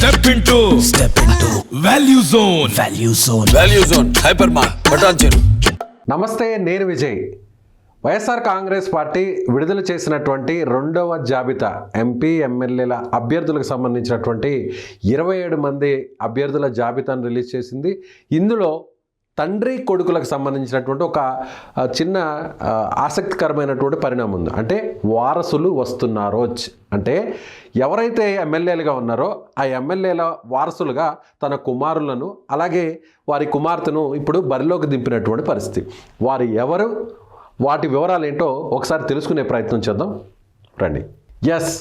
Step into step into value zone value zone value zone hyper mart Patancheru నమస్తే నేను Vijay. YSR Congress party విడుదల చేసినటువంటి రెండవ జాబితా ఎంపీ ఎమ్మెల్యేల అభ్యర్థులకు సంబంధించినటువంటి ఇరవై ఏడు మంది అభ్యర్థుల జాబితాను రిలీజ్ చేసింది. ఇందులో తండ్రి కొడుకులకు సంబంధించినటువంటి ఒక చిన్న ఆసక్తికరమైనటువంటి పరిణామం ఉంది. అంటే వారసులు వస్తున్నారో అంటే ఎవరైతే ఎమ్మెల్యేలుగా ఉన్నారో ఆ ఎమ్మెల్యేల వారసులుగా తన కుమారులను అలాగే వారి కుమార్తెను ఇప్పుడు బరిలోకి దింపినటువంటి పరిస్థితి. వారు ఎవరు వాటి వివరాలు ఏంటో ఒకసారి తెలుసుకునే ప్రయత్నం చేద్దాం. రండి. ఎస్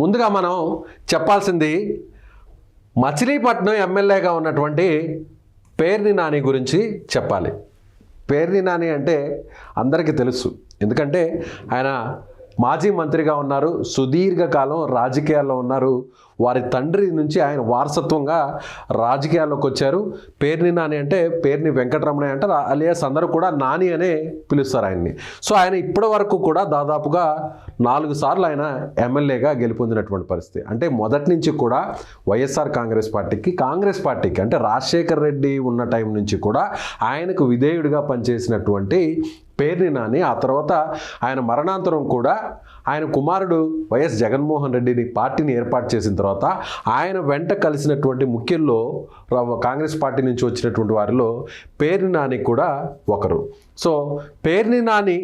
ముందుగా మనం చెప్పాల్సింది మచిలీపట్నం ఎమ్మెల్యేగా ఉన్నటువంటి పేర్ని నాని గురించి చెప్పాలి. పేర్ని నాని అంటే అందరికీ తెలుసు. ఎందుకంటే ఆయన మాజీ మంత్రిగా ఉన్నారు సుదీర్ఘకాలం రాజకీయాల్లో ఉన్నారు వారి తండ్రి నుంచి ఆయన వారసత్వంగా రాజకీయాల్లోకి వచ్చారు. పేర్ని నాని అంటే పేర్ని వెంకటరమణ అంటారు అలియాస్ అందరూ కూడా నాని అనే పిలుస్తారు ఆయన్ని. సో ఆయన ఇప్పటి వరకు కూడా దాదాపుగా నాలుగు సార్లు ఆయన ఎమ్మెల్యేగా గెలుపొందినటువంటి పరిస్థితి. అంటే మొదటి నుంచి కూడా వైఎస్ఆర్ కాంగ్రెస్ పార్టీకి కాంగ్రెస్ పార్టీకి అంటే రాజశేఖర్ రెడ్డి ఉన్న టైం నుంచి కూడా ఆయనకు విధేయుడిగా పనిచేసినటువంటి పేర్ని నాని ఆ తర్వాత ఆయన మరణాంతరం కూడా ఆయన కుమారుడు వైఎస్ జగన్మోహన్ రెడ్డిని పార్టీని ఏర్పాటు చేసిన తర్వాత ఆయన వెంట కలిసినటువంటి ముఖ్యుల్లో కాంగ్రెస్ పార్టీ నుంచి వచ్చినటువంటి వారిలో పేర్ని నాని కూడా ఒకరు. సో పేర్ని నాని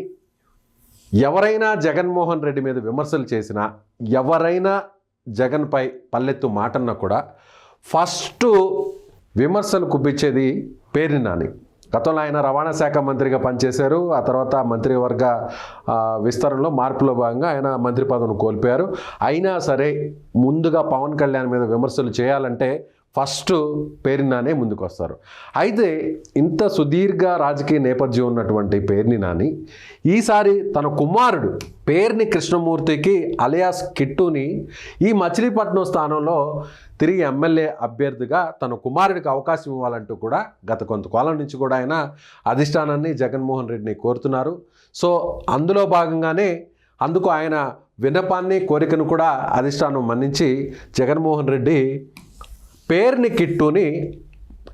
ఎవరైనా జగన్మోహన్ రెడ్డి మీద విమర్శలు చేసినా ఎవరైనా జగన్పై పల్లెత్తు మాటన్నా కూడా ఫస్ట్ విమర్శలు కుప్పించేది పేర్ని నాని. గతంలో ఆయన రవాణా శాఖ మంత్రిగా పనిచేశారు. ఆ తర్వాత మంత్రివర్గ విస్తరణలో మార్పులో భాగంగా ఆయన మంత్రి పదవిని కోల్పోయారు. అయినా సరే ముందుగా పవన్ కళ్యాణ్ మీద విమర్శలు చేయాలంటే ఫస్ట్ పేర్ని నానే ముందుకు వస్తారు అయితే ఇంత సుదీర్ఘ రాజకీయ నేపథ్యం ఉన్నటువంటి పేర్ని నాని ఈసారి తన కుమారుడు పేర్ని కృష్ణమూర్తికి అలియాస్ కిట్టుని ఈ మచిలీపట్నం స్థానంలో తిరిగి ఎమ్మెల్యే అభ్యర్థిగా తన కుమారుడికి అవకాశం ఇవ్వాలంటూ కూడా గత కొంతకాలం నుంచి కూడా ఆయన అధిష్టానాన్ని జగన్మోహన్ రెడ్డిని కోరుతున్నారు. సో అందులో భాగంగానే అందుకు ఆయన విన్నపాన్ని కోరికను కూడా అధిష్టానం మన్నించి జగన్మోహన్ రెడ్డి పేర్ని కిట్టుని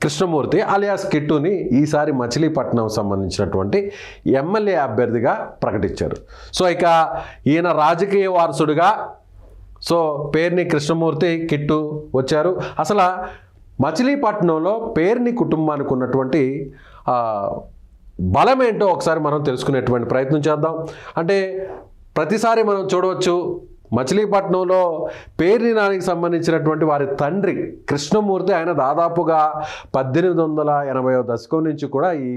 కృష్ణమూర్తి అలియాస్ కిట్టుని ఈసారి మచిలీపట్నం సంబంధించినటువంటి ఎమ్మెల్యే అభ్యర్థిగా ప్రకటించారు. సో ఇక ఈయన రాజకీయ వారసుడిగా సో పేర్ని కృష్ణమూర్తి కిట్టు వచ్చారు. అసలు మచిలీపట్నంలో పేర్ని కుటుంబానికి ఉన్నటువంటి బలం ఏంటో ఒకసారి మనం తెలుసుకునేటువంటి ప్రయత్నం చేద్దాం. అంటే ప్రతిసారి మనం చూడవచ్చు మచిలీపట్నంలో పేర్ని నానికి సంబంధించినటువంటి వారి తండ్రి కృష్ణమూర్తి ఆయన దాదాపుగా పద్దెనిమిది వందల ఎనభై దశకం నుంచి కూడా ఈ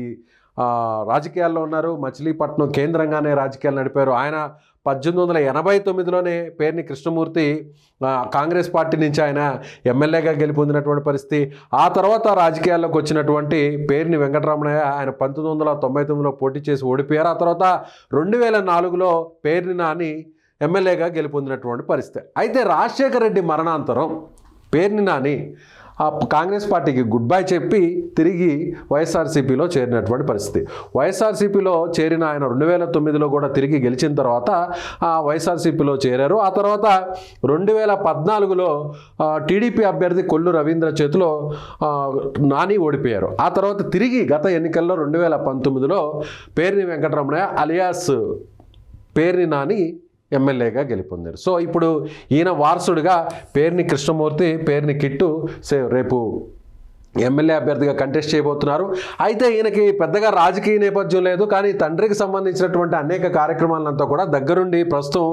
రాజకీయాల్లో ఉన్నారు. మచిలీపట్నం కేంద్రంగానే రాజకీయాలు నడిపారు. ఆయన పద్దెనిమిది వందల ఎనభై తొమ్మిదిలోనే పేర్ని కృష్ణమూర్తి కాంగ్రెస్ పార్టీ నుంచి ఆయన ఎమ్మెల్యేగా గెలుపొందినటువంటి పరిస్థితి. ఆ తర్వాత రాజకీయాల్లోకి వచ్చినటువంటి పేర్ని వెంకటరమణయ్య ఆయన పంతొమ్మిది వందల తొంభై తొమ్మిదిలో పోటీ చేసి ఓడిపోయారు. ఆ తర్వాత రెండు వేల నాలుగులో పేర్ని నాని ఎమ్మెల్యేగా గెలుపొందినటువంటి పరిస్థితి. అయితే రాజశేఖర రెడ్డి మరణాంతరం పేర్ని నాని ఆ కాంగ్రెస్ పార్టీకి గుడ్ బై చెప్పి తిరిగి వైఎస్ఆర్సీపీలో చేరినటువంటి పరిస్థితి. వైఎస్ఆర్సీపీలో చేరిన ఆయన రెండు వేల తొమ్మిదిలో కూడా తిరిగి గెలిచిన తర్వాత ఆ వైఎస్ఆర్సీపీలో చేరారు. ఆ తర్వాత రెండు వేల పద్నాలుగులో టీడీపీ అభ్యర్థి కొల్లు రవీంద్ర చేతిలో నాని ఓడిపోయారు. ఆ తర్వాత తిరిగి గత ఎన్నికల్లో రెండు వేల పంతొమ్మిదిలో పేర్ని వెంకటరమణయ్య అలియాస్ పేర్ని నాని ఎమ్మెల్యేగా గెలుపొందారు. సో ఇప్పుడు ఈయన వారసుడిగా పేర్ని కృష్ణమూర్తి పేర్ని కిట్టు సే రేపు ఎమ్మెల్యే అభ్యర్థిగా కంటెస్ట్ చేయబోతున్నారు. అయితే ఈయనకి పెద్దగా రాజకీయ నేపథ్యం లేదు కానీ తండ్రికి సంబంధించినటువంటి అనేక కార్యక్రమాలంతా కూడా దగ్గరుండి ప్రస్తుతం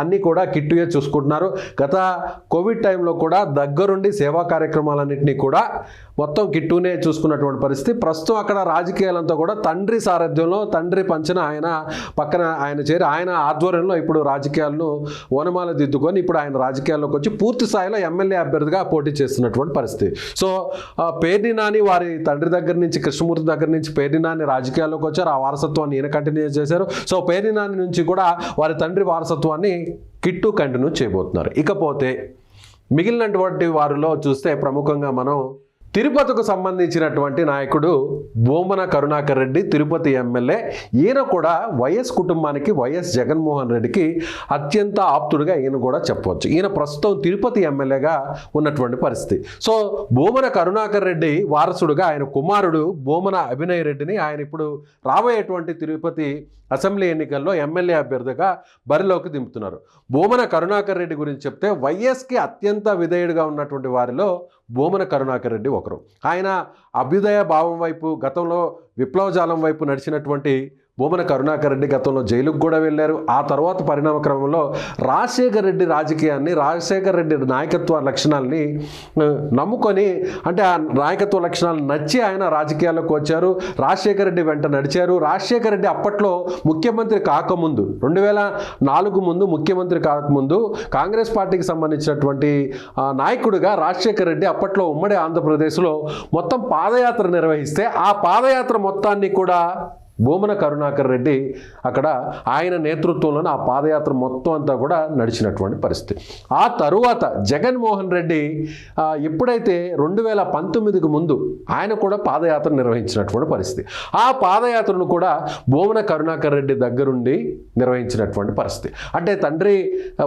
అన్నీ కూడా కిట్టుయే చూసుకుంటున్నారు. గత కోవిడ్ టైంలో కూడా దగ్గరుండి సేవా కార్యక్రమాలన్నింటినీ కూడా మొత్తం కిట్టునే చూసుకున్నటువంటి పరిస్థితి. ప్రస్తుతం అక్కడ రాజకీయాలంతా కూడా తండ్రి సారథ్యంలో తండ్రి పంచిన ఆయన పక్కన ఆయన చేరి ఆయన ఆధ్వర్యంలో ఇప్పుడు రాజకీయాలను ఓనమాల దిద్దుకొని ఇప్పుడు ఆయన రాజకీయాల్లోకి వచ్చి పూర్తి స్థాయిలో ఎమ్మెల్యే అభ్యర్థిగా పోటీ చేస్తున్నటువంటి పరిస్థితి. సో పేర్ని నాని వారి తండ్రి దగ్గర నుంచి కృష్ణమూర్తి దగ్గర నుంచి పేర్ని నాని రాజకీయాల్లోకి వచ్చారు. ఆ వారసత్వాన్ని ఈయన కంటిన్యూ చేశారు. సో పేర్ని నాని నుంచి కూడా వారి తండ్రి వారసత్వాన్ని కిట్టు కంటిన్యూ చేయబోతున్నారు. ఇకపోతే మిగిలినటువంటి వారిలో చూస్తే ప్రముఖంగా మనం తిరుపతికు సంబంధించినటువంటి నాయకుడు బోమన కరుణాకర్ రెడ్డి తిరుపతి ఎమ్మెల్యే. ఈయన కూడా వైఎస్ కుటుంబానికి వైఎస్ జగన్మోహన్ రెడ్డికి అత్యంత ఆప్తుడిగా ఈయన కూడా చెప్పవచ్చు ఈయన ప్రస్తుతం తిరుపతి ఎమ్మెల్యేగా ఉన్నటువంటి పరిస్థితి. సో బోమన కరుణాకర్ రెడ్డి వారసుడుగా ఆయన కుమారుడు బోమన అభినయ్ రెడ్డిని ఆయన ఇప్పుడు రాబోయేటువంటి తిరుపతి అసెంబ్లీ ఎన్నికల్లో ఎమ్మెల్యే అభ్యర్థిగా బరిలోకి దింపుతున్నారు. బోమన కరుణాకర్ రెడ్డి గురించి చెప్తే వైఎస్కి అత్యంత విధేయుడిగా ఉన్నటువంటి వారిలో భూమన కరుణాకర్ రెడ్డి ఒకరు. ఆయన అభ్యుదయ భావం వైపు గతంలో విప్లవజాలం వైపు నడిచినటువంటి బోమన కరుణాకర్ రెడ్డి గతంలో జైలుకు కూడా వెళ్ళారు. ఆ తర్వాత పరిణామ క్రమంలో రాజశేఖర్ రెడ్డి రాజకీయాన్ని రాజశేఖర్ రెడ్డి నాయకత్వ లక్షణాలని నమ్ముకొని అంటే ఆ నాయకత్వ లక్షణాలు నచ్చి ఆయన రాజకీయాల్లోకి వచ్చారు. రాజశేఖర రెడ్డి వెంట నడిచారు. రాజశేఖర రెడ్డి అప్పట్లో ముఖ్యమంత్రి కాకముందు రెండు వేల నాలుగు ముందు ముఖ్యమంత్రి కాకముందు కాంగ్రెస్ పార్టీకి సంబంధించినటువంటి నాయకుడిగా రాజశేఖర రెడ్డి అప్పట్లో ఉమ్మడి ఆంధ్రప్రదేశ్లో మొత్తం పాదయాత్ర నిర్వహిస్తే ఆ పాదయాత్ర మొత్తాన్ని కూడా భూమన కరుణాకర్ రెడ్డి అక్కడ ఆయన నేతృత్వంలోనే ఆ పాదయాత్ర మొత్తం అంతా కూడా నడిచినటువంటి పరిస్థితి. ఆ తరువాత జగన్మోహన్ రెడ్డి ఎప్పుడైతే రెండు వేల పంతొమ్మిదికి ముందు ఆయన కూడా పాదయాత్ర నిర్వహించినటువంటి పరిస్థితి. ఆ పాదయాత్రను కూడా భూమన కరుణాకర్ రెడ్డి దగ్గరుండి నిర్వహించినటువంటి పరిస్థితి. అంటే తండ్రి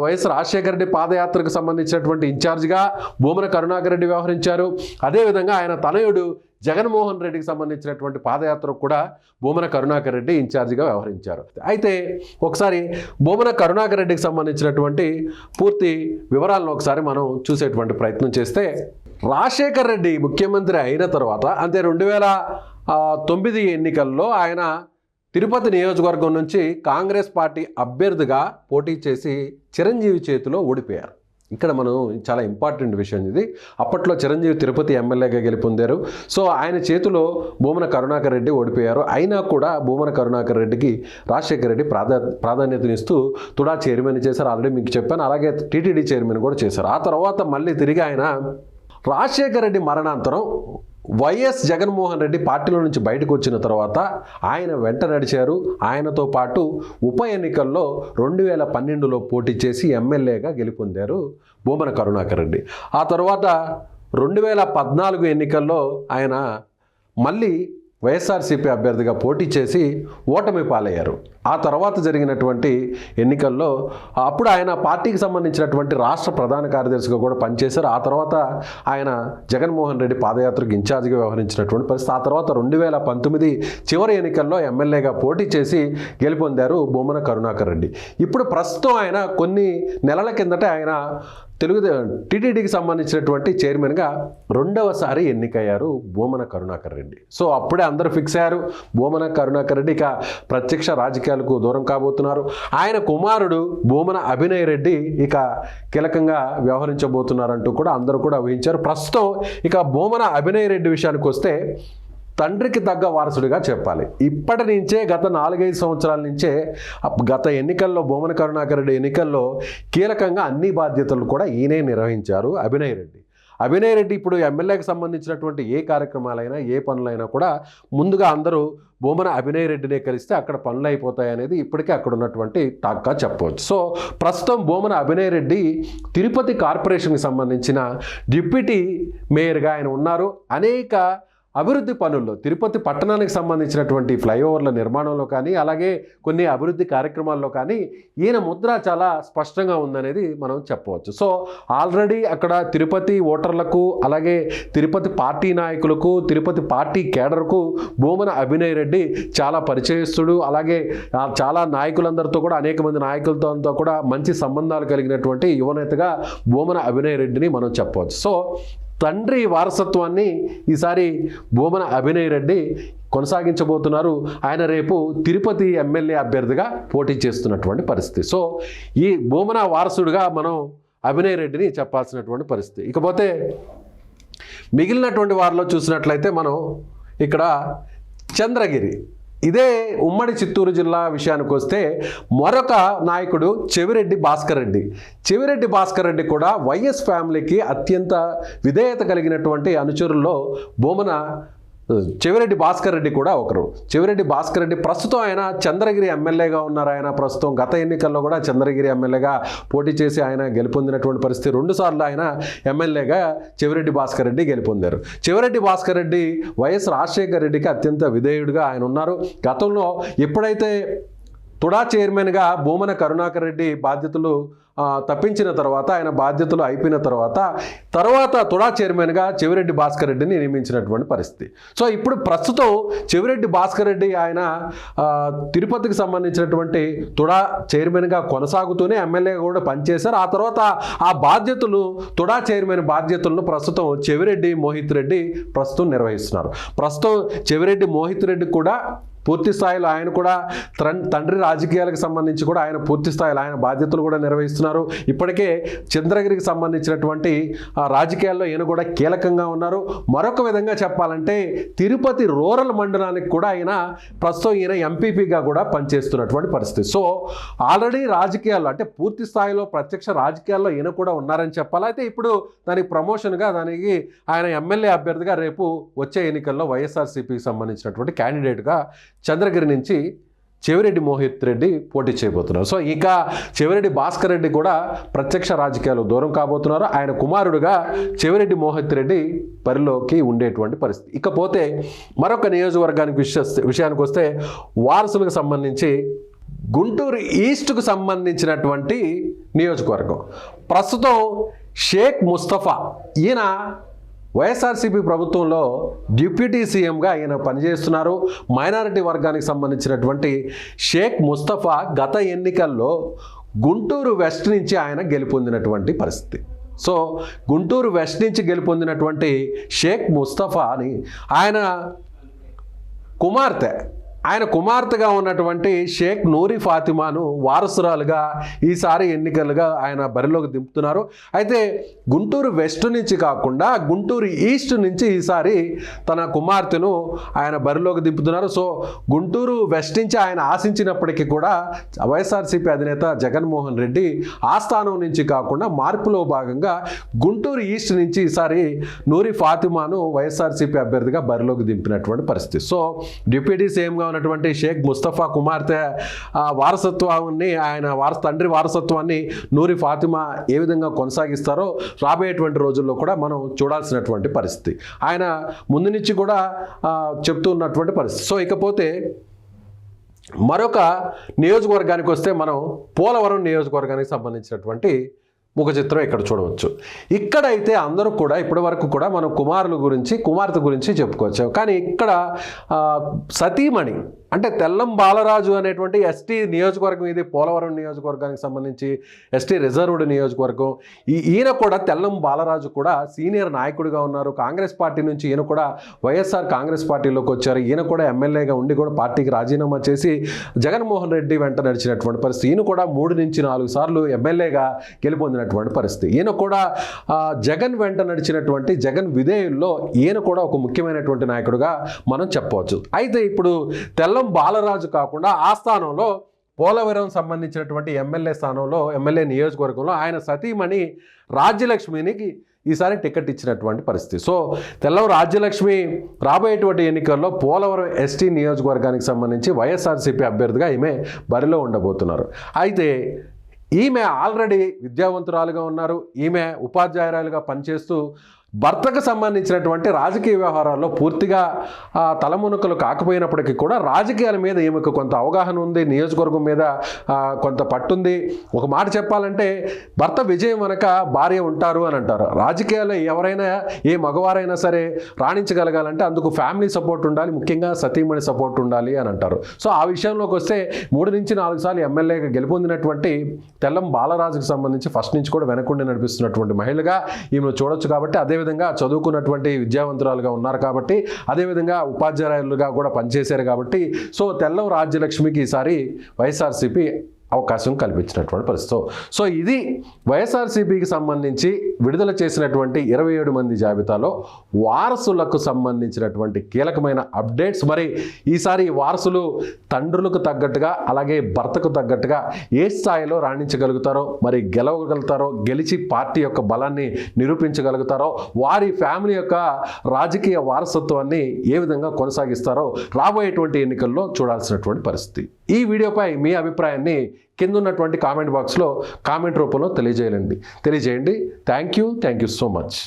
వైఎస్ రాజశేఖర రెడ్డి పాదయాత్రకు సంబంధించినటువంటి ఇన్ఛార్జ్గా భూమన కరుణాకర్ రెడ్డి వ్యవహరించారు. అదేవిధంగా ఆయన తనయుడు జగన్మోహన్ రెడ్డికి సంబంధించినటువంటి పాదయాత్రకు కూడా భూమన కరుణాకర్ రెడ్డి ఇన్ఛార్జిగా వ్యవహరించారు. అయితే ఒకసారి భూమన కరుణాకర్ రెడ్డికి సంబంధించినటువంటి పూర్తి వివరాలను ఒకసారి మనం చూసేటువంటి ప్రయత్నం చేస్తే రాజశేఖర్ రెడ్డి ముఖ్యమంత్రి అయిన తర్వాత అంటే రెండు వేల తొమ్మిది ఎన్నికల్లో ఆయన తిరుపతి నియోజకవర్గం నుంచి కాంగ్రెస్ పార్టీ అభ్యర్థిగా పోటీ చేసి చిరంజీవి చేతిలో ఓడిపోయారు. ఇక్కడ మనం చాలా ఇంపార్టెంట్ విషయం ఇది. అప్పట్లో చిరంజీవి తిరుపతి ఎమ్మెల్యేగా గెలుపొందారు. సో ఆయన చేతిలో భూమన కరుణాకర్ రెడ్డి ఓడిపోయారు. అయినా కూడా భూమన కరుణాకర్ రెడ్డికి రాజశేఖర రెడ్డి ప్రాధా ప్రాధాన్యతనిస్తూ తుడా చైర్మన్ చేశారు. ఆల్రెడీ మీకు చెప్పాను. అలాగే టీటీడీ చైర్మన్ కూడా చేశారు. ఆ తర్వాత మళ్ళీ తిరిగి ఆయన రాజశేఖర రెడ్డి మరణాంతరం వైఎస్ జగన్మోహన్ రెడ్డి పార్టీలో నుంచి బయటకు వచ్చిన తర్వాత ఆయన వెంట నడిచారు. ఆయనతో పాటు ఉప ఎన్నికల్లో రెండు వేల పన్నెండులో పోటీ చేసి ఎమ్మెల్యేగా గెలుపొందారు భూమన కరుణాకర్ రెడ్డి. ఆ తర్వాత రెండు వేల పద్నాలుగు ఎన్నికల్లో ఆయన మళ్ళీ వైఎస్ఆర్సీపీ అభ్యర్థిగా పోటీ చేసి ఓటమి పాలయ్యారు. ఆ తర్వాత జరిగినటువంటి ఎన్నికల్లో అప్పుడు ఆయన పార్టీకి సంబంధించినటువంటి రాష్ట్ర ప్రధాన కార్యదర్శిగా కూడా పనిచేశారు. ఆ తర్వాత ఆయన జగన్మోహన్ రెడ్డి పాదయాత్రకు ఇన్ఛార్జిగా వ్యవహరించినటువంటి పరిస్థితి. ఆ తర్వాత రెండు వేల పంతొమ్మిది చివరి ఎన్నికల్లో ఎమ్మెల్యేగా పోటీ చేసి గెలుపొందారు బొమ్మన కరుణాకర్ రెడ్డి. ఇప్పుడు ప్రస్తుతం ఆయన కొన్ని నెలల కిందట ఆయన తెలుగు టీటీడీకి సంబంధించినటువంటి చైర్మన్గా రెండవసారి ఎన్నికయ్యారు భూమన కరుణాకర్ రెడ్డి. సో అప్పుడే అందరూ ఫిక్స్ అయ్యారు భూమన కరుణాకర్ రెడ్డి ఇక ప్రత్యక్ష రాజకీయాలకు దూరం కాబోతున్నారు. ఆయన కుమారుడు భూమన అభినయ్ రెడ్డి ఇక కీలకంగా వ్యవహరించబోతున్నారంటూ కూడా అందరూ కూడా ఊహించారు. ప్రస్తుతం ఇక భూమన అభినయ్ రెడ్డి విషయానికి వస్తే తండ్రికి తగ్గ వారసుడిగా చెప్పాలి. ఇప్పటి నుంచే గత నాలుగైదు సంవత్సరాల నుంచే గత ఎన్నికల్లో బొమ్మన కరుణాకర్ రెడ్డి ఎన్నికల్లో కీలకంగా అన్ని బాధ్యతలు కూడా ఈయనే నిర్వహించారు అభినయ్ రెడ్డి. అభినయ్ రెడ్డి ఇప్పుడు ఎమ్మెల్యేకి సంబంధించినటువంటి ఏ కార్యక్రమాలైనా ఏ పనులైనా కూడా ముందుగా అందరూ బొమ్మన అభినయ్ రెడ్డినే కలిస్తే అక్కడ పనులు అయిపోతాయి అనేది ఇప్పటికే అక్కడ ఉన్నటువంటి టాక్గా చెప్పవచ్చు. సో ప్రస్తుతం బొమ్మన అభినయ్ రెడ్డి తిరుపతి కార్పొరేషన్కి సంబంధించిన డిప్యూటీ మేయర్గా ఆయన ఉన్నారు. అనేక అభివృద్ధి పనుల్లో తిరుపతి పట్టణానికి సంబంధించినటువంటి ఫ్లైఓవర్ల నిర్మాణంలో కానీ అలాగే కొన్ని అభివృద్ధి కార్యక్రమాల్లో కానీ ఈయన ముద్ర చాలా స్పష్టంగా ఉందనేది మనం చెప్పవచ్చు. సో ఆల్రెడీ అక్కడ తిరుపతి ఓటర్లకు అలాగే తిరుపతి పార్టీ నాయకులకు తిరుపతి పార్టీ కేడర్కు భూమన అభినయ్ రెడ్డి చాలా పరిచయస్తుడు. అలాగే చాలా నాయకులందరితో కూడా అనేక మంది నాయకులతో కూడా మంచి సంబంధాలు కలిగినటువంటి యువనేతగా భూమన అభినయ్ రెడ్డిని మనం చెప్పవచ్చు. సో తండ్రి వారసత్వాన్ని ఈసారి భూమన అభినయ్ రెడ్డి కొనసాగించబోతున్నారు. ఆయన రేపు తిరుపతి ఎమ్మెల్యే అభ్యర్థిగా పోటీ చేస్తున్నటువంటి పరిస్థితి. సో ఈ భూమన వారసుడిగా మనం అభినయ్ రెడ్డిని చెప్పాల్సినటువంటి పరిస్థితి. ఇకపోతే మిగిలినటువంటి వారిలో చూసినట్లయితే మనం ఇక్కడ చంద్రగిరి ఇదే ఉమ్మడి చిత్తూరు జిల్లా విషయానికి వస్తే మరొక నాయకుడు చెవిరెడ్డి భాస్కర్ రెడ్డి. చెవిరెడ్డి భాస్కర్ రెడ్డి కూడా వైఎస్ ఫ్యామిలీకి అత్యంత విధేయత కలిగినటువంటి అనుచరుల్లో బొమ్మన చెవిరెడ్డి భాస్కర్ రెడ్డి కూడా ఒకరు. చెవిరెడ్డి భాస్కర్ రెడ్డి ప్రస్తుతం ఆయన చంద్రగిరి ఎమ్మెల్యేగా ఉన్నారు ఆయన. ప్రస్తుతం గత ఎన్నికల్లో కూడా చంద్రగిరి ఎమ్మెల్యేగా పోటీ చేసి ఆయన గెలుపొందినటువంటి పరిస్థితి రెండుసార్లు ఆయన ఎమ్మెల్యేగా చెవిరెడ్డి భాస్కర్ రెడ్డి గెలుపొందారు. చెవిరెడ్డి భాస్కర్ రెడ్డి వైఎస్ రాజశేఖర్ రెడ్డికి అత్యంత విధేయుడిగా ఆయన ఉన్నారు. గతంలో ఎప్పుడైతే తుడా చైర్మన్గా భూమన కరుణాకర్ రెడ్డి బాధ్యతలు తప్పించిన తర్వాత ఆయన బాధ్యతలు అయిపోయిన తర్వాత తర్వాత తుడా చైర్మన్గా చెవిరెడ్డి భాస్కర్ రెడ్డిని నియమించినటువంటి పరిస్థితి. సో ఇప్పుడు ప్రస్తుతం చెవిరెడ్డి భాస్కర్ రెడ్డి ఆయన తిరుపతికి సంబంధించినటువంటి తుడా చైర్మన్గా కొనసాగుతూనే ఎమ్మెల్యేగా కూడా పనిచేశారు. ఆ తర్వాత ఆ బాధ్యతలు తుడా చైర్మన్ బాధ్యతలను ప్రస్తుతం చెవిరెడ్డి మోహిత్ రెడ్డి ప్రస్తుతం నిర్వహిస్తున్నారు. ప్రస్తుతం చెవిరెడ్డి మోహిత్ రెడ్డి కూడా పూర్తి స్థాయిలో ఆయన కూడా తండ్రి రాజకీయాలకు సంబంధించి కూడా ఆయన పూర్తి స్థాయిలో ఆయన బాధ్యతలు కూడా నిర్వహిస్తున్నారు. ఇప్పటికే చంద్రగిరికి సంబంధించినటువంటి ఆ, రాజకీయాల్లో ఈయన కూడా కీలకంగా ఉన్నారు. మరొక విధంగా చెప్పాలంటే తిరుపతి రూరల్ మండలానికి కూడా ఆయన ప్రస్తుతం ఈయన ఎంపీపీగా కూడా పనిచేస్తున్నటువంటి పరిస్థితి. సో ఆల్రెడీ రాజకీయాల్లో అంటే పూర్తి స్థాయిలో ప్రత్యక్ష రాజకీయాల్లో ఈయన కూడా ఉన్నారని చెప్పాలి. అయితే ఇప్పుడు దానికి ప్రమోషన్గా దానికి ఆయన ఎమ్మెల్యే అభ్యర్థిగా రేపు వచ్చే ఎన్నికల్లో వైఎస్ఆర్సీపీకి సంబంధించినటువంటి క్యాండిడేట్గా చంద్రగిరి నుంచి చెవిరెడ్డి మోహిత్ రెడ్డి పోటీ చేయబోతున్నారు. సో ఇక చెవిరెడ్డి భాస్కర్ రెడ్డి కూడా ప్రత్యక్ష రాజకీయాలు దూరం కాబోతున్నారు. ఆయన కుమారుడుగా చెవిరెడ్డి మోహిత్ రెడ్డి పరిలోకి ఉండేటువంటి పరిస్థితి. ఇకపోతే మరొక నియోజకవర్గానికి విషయ విషయానికి వస్తే వారసులకు సంబంధించి గుంటూరు ఈస్ట్కు సంబంధించినటువంటి నియోజకవర్గం. ప్రస్తుతం షేక్ ముస్తఫా ఈయన వైఎస్ఆర్సీపీ ప్రభుత్వంలో డిప్యూటీ సీఎంగా ఆయన పనిచేస్తున్నారు. మైనారిటీ వర్గానికి సంబంధించినటువంటి షేక్ ముస్తఫా గత ఎన్నికల్లో గుంటూరు వెస్ట్ నుంచి ఆయన గెలుపొందినటువంటి పరిస్థితి. సో గుంటూరు వెస్ట్ నుంచి గెలుపొందినటువంటి షేక్ ముస్తఫాని ఆయన కుమార్తె ఆయన కుమార్తెగా ఉన్నటువంటి షేక్ నూరి ఫాతిమాను వారసురాలుగా ఈసారి ఎన్నికలుగా ఆయన బరిలోకి దింపుతున్నారు. అయితే గుంటూరు వెస్ట్ నుంచి కాకుండా గుంటూరు ఈస్ట్ నుంచి ఈసారి తన కుమార్తెను ఆయన బరిలోకి దింపుతున్నారు. సో గుంటూరు వెస్ట్ నుంచి ఆయన ఆశించినప్పటికీ కూడా వైఎస్ఆర్సీపీ అధినేత జగన్మోహన్ రెడ్డి ఆ స్థానం నుంచి కాకుండా మార్పులో భాగంగా గుంటూరు ఈస్ట్ నుంచి ఈసారి నూరి ఫాతిమాను వైఎస్ఆర్సీపీ అభ్యర్థిగా బరిలోకి దింపినటువంటి పరిస్థితి. సో డిప్యూటీ సీఎంగా ఉన్నటువంటి షేక్ ముస్తఫా కుమార్తె ఆ, వారసత్వాన్ని ఆయన వారస తండ్రి వారసత్వాన్ని నూరి ఫాతిమా ఏ విధంగా కొనసాగిస్తారో రాబోయేటువంటి రోజుల్లో కూడా మనం చూడాల్సినటువంటి పరిస్థితి. ఆయన ముందు నుంచి కూడా చెప్తూ ఉన్నటువంటి పరిస్థితి. సో ఇకపోతే మరొక నియోజకవర్గానికి వస్తే మనం పోలవరం నియోజకవర్గానికి సంబంధించినటువంటి ముఖ చిత్రం ఇక్కడ చూడవచ్చు. ఇక్కడైతే అందరూ కూడా ఇప్పటి వరకు కూడా మనం కుమారుల గురించి కుమార్తె గురించి చెప్పుకోవచ్చు. కానీ ఇక్కడ సతీమణి అంటే తెల్లం బాలరాజు అనేటువంటి ఎస్టీ నియోజకవర్గం ఇది పోలవరం నియోజకవర్గానికి సంబంధించి ఎస్టీ రిజర్వ్డ్ నియోజకవర్గం. ఈ ఈయన కూడా తెల్లం బాలరాజు కూడా సీనియర్ నాయకుడిగా ఉన్నారు. కాంగ్రెస్ పార్టీ నుంచి ఈయన కూడా వైఎస్ఆర్ కాంగ్రెస్ పార్టీలోకి వచ్చారు. ఈయన కూడా ఎమ్మెల్యేగా ఉండి కూడా పార్టీకి రాజీనామా చేసి జగన్మోహన్ రెడ్డి వెంట నడిచినటువంటి పరిస్థితి. ఈయన కూడా మూడు నుంచి నాలుగు సార్లు ఎమ్మెల్యేగా గెలుపొందినటువంటి పరిస్థితి. ఈయన కూడా జగన్ వెంట నడిచినటువంటి జగన్ విధేయుల్లో ఈయన కూడా ఒక ముఖ్యమైనటువంటి నాయకుడిగా మనం చెప్పవచ్చు. అయితే ఇప్పుడు తెల్లం బాలరాజు కాకుండా ఆ స్థానంలో పోలవరం సంబంధించినటువంటి ఎమ్మెల్యే స్థానంలో ఎమ్మెల్యే నియోజకవర్గంలో ఆయన సతీమణి రాజ్యలక్ష్మినికి ఈసారి టికెట్ ఇచ్చినటువంటి పరిస్థితి. సో తెల్లవ రాజ్యలక్ష్మి రాబోయేటువంటి ఎన్నికల్లో పోలవరం ఎస్టీ నియోజకవర్గానికి సంబంధించి వైఎస్ఆర్సీపీ అభ్యర్థిగా ఈమె బరిలో ఉండబోతున్నారు. అయితే ఈమె ఆల్రెడీ విద్యావంతురాలుగా ఉన్నారు. ఈమె ఉపాధ్యాయురాలుగా పనిచేస్తూ భర్తకు సంబంధించినటువంటి రాజకీయ వ్యవహారాల్లో పూర్తిగా ఆ, తలమునకలు కాకపోయినప్పటికీ కూడా రాజకీయాల మీద ఈమెకు కొంత అవగాహన ఉంది నియోజకవర్గం మీద కొంత పట్టుంది. ఒక మాట చెప్పాలంటే భర్త విజయం వెనక భార్య ఉంటారు అని అంటారు. రాజకీయాల్లో ఎవరైనా ఏ మగవారైనా సరే రాణించగలగాలంటే అందుకు ఫ్యామిలీ సపోర్ట్ ఉండాలి ముఖ్యంగా సతీమణి సపోర్ట్ ఉండాలి అని అంటారు. సో ఆ విషయంలోకి వస్తే మూడు నుంచి నాలుగు సార్లు ఎమ్మెల్యేగా గెలుపొందినటువంటి తెల్లం బాలరాజుకు సంబంధించి ఫస్ట్ నుంచి కూడా వెనకుండి నడిపిస్తున్నటువంటి మహిళగా ఈమెను చూడొచ్చు కాబట్టి అదే అదేవిధంగా చదువుకున్నటువంటి విద్యావంతురాలుగా ఉన్నారు కాబట్టి అదేవిధంగా ఉపాధ్యాయులుగా కూడా పనిచేశారు కాబట్టి సో తెల్లం రాజ్యలక్ష్మికి ఈసారి వైఎస్ఆర్సీపీ అవకాశం కల్పించినటువంటి పరిస్థితి. సో ఇది వైఎస్ఆర్సీపీకి సంబంధించి విడుదల చేసినటువంటి ఇరవై ఏడు మంది జాబితాలో వారసులకు సంబంధించినటువంటి కీలకమైన అప్డేట్స్. మరి ఈసారి వారసులు తండ్రులకు తగ్గట్టుగా అలాగే భర్తకు తగ్గట్టుగా ఏ స్థాయిలో రాణించగలుగుతారో మరి గెలవగలుగుతారో గెలిచి పార్టీ యొక్క బలాన్ని నిరూపించగలుగుతారో వారి ఫ్యామిలీ యొక్క రాజకీయ వారసత్వాన్ని ఏ విధంగా కొనసాగిస్తారో రాబోయేటువంటి ఎన్నికల్లో చూడాల్సినటువంటి పరిస్థితి. ఈ వీడియోపై మీ అభిప్రాయాన్ని కింద ఉన్నటువంటి కామెంట్ బాక్స్లో కామెంట్ రూపంలో తెలియజేయండి. తెలియజేయండి. Thank you thank you so much